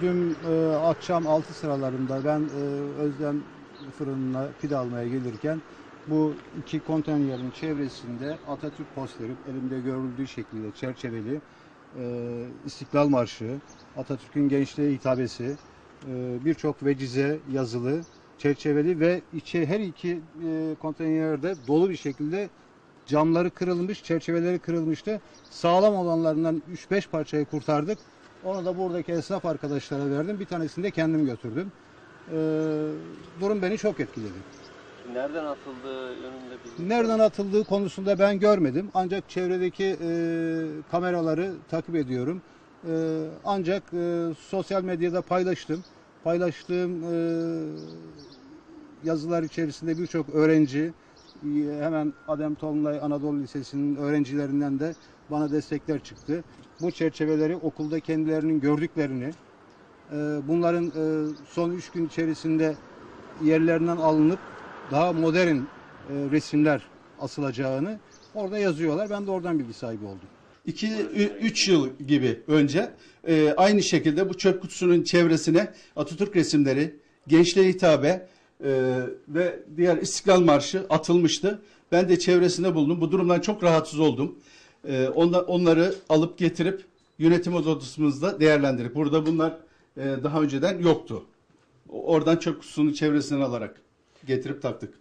dün e, akşam 6 sıralarında ben e, Özlem fırınına pide almaya gelirken bu iki konteynerin çevresinde Atatürk posteri elimde görüldüğü şekilde çerçeveli e, İstiklal Marşı, Atatürk'ün gençliğe hitabesi, e, birçok vecize yazılı, çerçeveli ve içi her iki e, konteynerde dolu bir şekilde camları kırılmış, çerçeveleri kırılmıştı. Sağlam olanlarından 3-5 parçayı kurtardık. Onu da buradaki esnaf arkadaşlara verdim. Bir tanesini de kendim götürdüm. Ee, durum beni çok etkiledi. Nereden atıldığı yönünde bilgi Nereden atıldığı konusunda ben görmedim. Ancak çevredeki e, kameraları takip ediyorum. E, ancak e, sosyal medyada paylaştım. Paylaştığım e, yazılar içerisinde birçok öğrenci, hemen Adem Tolunay Anadolu Lisesi'nin öğrencilerinden de bana destekler çıktı. Bu çerçeveleri okulda kendilerinin gördüklerini, e, bunların e, son üç gün içerisinde yerlerinden alınıp daha modern e, resimler asılacağını orada yazıyorlar. Ben de oradan bilgi sahibi oldum. 2-3 yıl gibi önce aynı şekilde bu çöp kutusunun çevresine Atatürk resimleri, gençliğe hitabe e, ve diğer İstiklal Marşı atılmıştı. Ben de çevresinde bulundum. Bu durumdan çok rahatsız oldum. E, onla- onları alıp getirip yönetim odasımızda değerlendirdik. Burada bunlar e, daha önceden yoktu. Oradan çöp kutusunun çevresinden alarak getirip taktık.